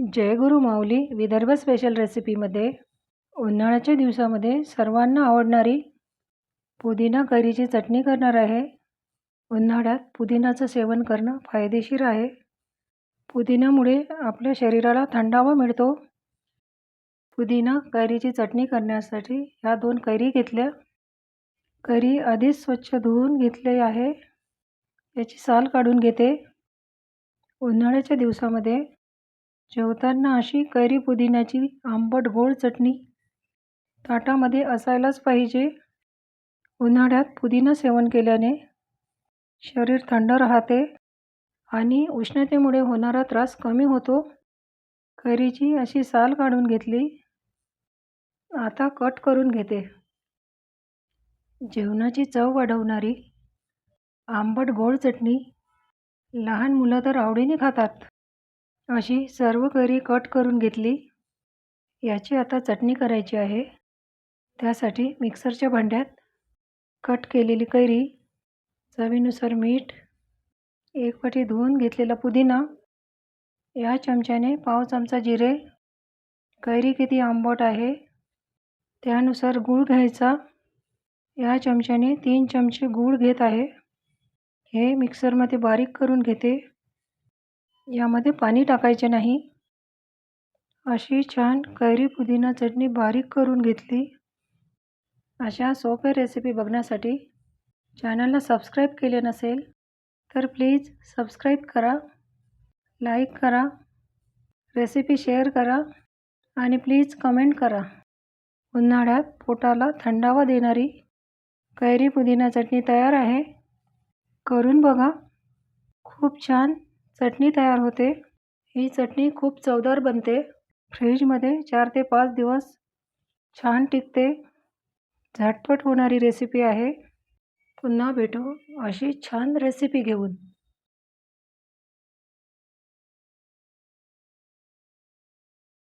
जय गुरु माऊली Vidarbha special रेसिपीमध्ये उन्हाळ्याच्या दिवसामध्ये सर्वांना आवडणारी पुदिना कैरीची चटणी करणार आहे. उन्हाळ्यात पुदिनाचं सेवन करणं फायदेशीर आहे. पुदिन्यामुळे आपल्या शरीराला थंडावा मिळतो. पुदिना कैरीची चटणी करण्यासाठी ह्या दोन कैरी घेतल्या. कैरी आधीच स्वच्छ धुवून घेतली आहे. याची साल काढून घेते. उन्हाळ्याच्या दिवसामध्ये जेवताना अशी कैरी पुदिन्याची आंबट गोड चटणी ताटामध्ये असायलाच पाहिजे. उन्हाळ्यात पुदिना सेवन केल्याने शरीर थंड राहते आणि उष्णतेमुळे होणारा त्रास कमी होतो. कैरीची अशी साल काढून घेतली आता कट करून घेते. जेवणाची चव वाढवणारी आंबट गोड चटणी लहान मुलं तर आवडीने खातात. अशी सर्व कैरी कट करून घेतली. याची आता चटणी करायची आहे. त्यासाठी मिक्सरच्या भांड्यात कट केलेली कैरी चवीनुसार मीठ एक वाटी धुवून घेतलेला पुदिना या चमच्याने पाव चमचा जिरे कैरी किती आंबट आहे त्यानुसार गूळ घ्यायचा. या चमच्याने तीन चमचे गूळ घेत आहे. हे मिक्सरमध्ये बारीक करून घेते. यामध्ये पाणी टाकायचे नाही. अशी छान कैरी पुदिना चटणी बारीक करून घेतली. अशा सोप्या रेसिपी बघण्यासाठी चॅनलला सबस्क्राईब केले नसेल तर प्लीज सबस्क्राईब करा लाईक करा रेसिपी शेअर करा आणि प्लीज कमेंट करा. उन्हाळ्यात पोटाला थंडावा देणारी कैरी पुदिना चटणी तयार आहे. करून बघा. खूप छान चटणी तयार होते. ही चटणी खूप चवदार बनते. फ्रीजमध्ये चार ते पाच दिवस छान टिकते. झटपट होणारी रेसिपी आहे. पुन्हा भेटू अशी छान रेसिपी घेऊन.